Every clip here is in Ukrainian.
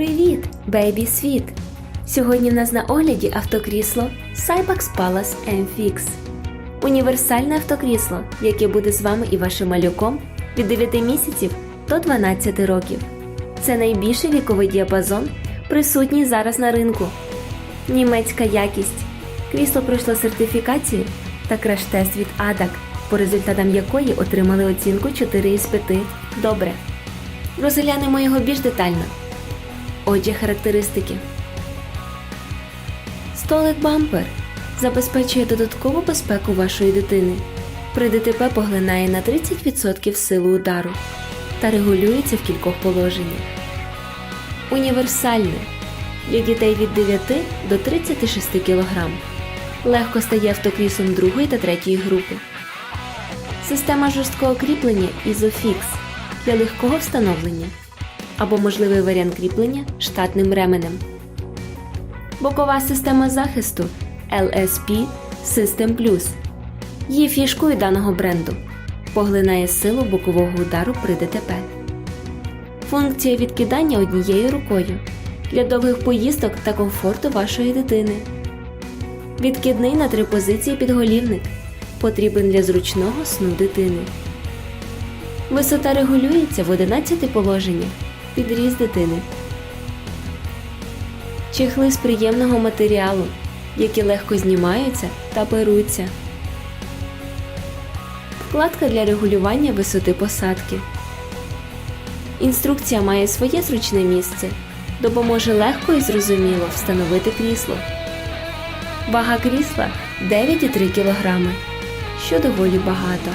Привіт, бейбі світ! Сьогодні в нас на огляді автокрісло Cybax Palace M-Fix. Універсальне автокрісло, яке буде з вами і вашим малюком від 9 місяців до 12 років. Це найбільший віковий діапазон, присутній зараз на ринку. Німецька якість. Крісло пройшло сертифікацію та краш-тест від ADAC, по результатам якої отримали оцінку 4 із 5 Добре. Розглянемо його більш детально. Отже, характеристики. Столик бампер забезпечує додаткову безпеку вашої дитини. При ДТП поглинає на 30% силу удару та регулюється в кількох положеннях. Універсальне для дітей від 9 до 36 кг. Легко стає автокріслом другої та третьої групи. Система жорсткого кріплення Isofix для легкого встановлення або можливий варіант кріплення штатним ременем. Бокова система захисту LSP System Plus є фішкою даного бренду. Поглинає силу бокового удару при ДТП. Функція відкидання однією рукою для довгих поїздок та комфорту вашої дитини. Відкидний на три позиції підголівник потрібен для зручного сну дитини. Висота регулюється в 11 положеннях під ріст дитини. Чехли з приємного матеріалу, які легко знімаються та беруться. Вкладка для регулювання висоти посадки. Інструкція має своє зручне місце, допоможе легко і зрозуміло встановити крісло. Вага крісла 9,3 кг, що доволі багато.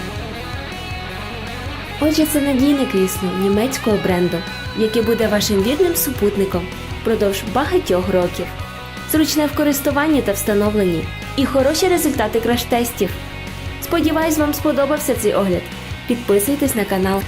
Отже, це надійне крісло німецького бренду, яке буде вашим вірним супутником впродовж багатьох років. Зручне в користуванні та встановленні і хороші результати краш-тестів. Сподіваюсь, вам сподобався цей огляд. Підписуйтесь на канал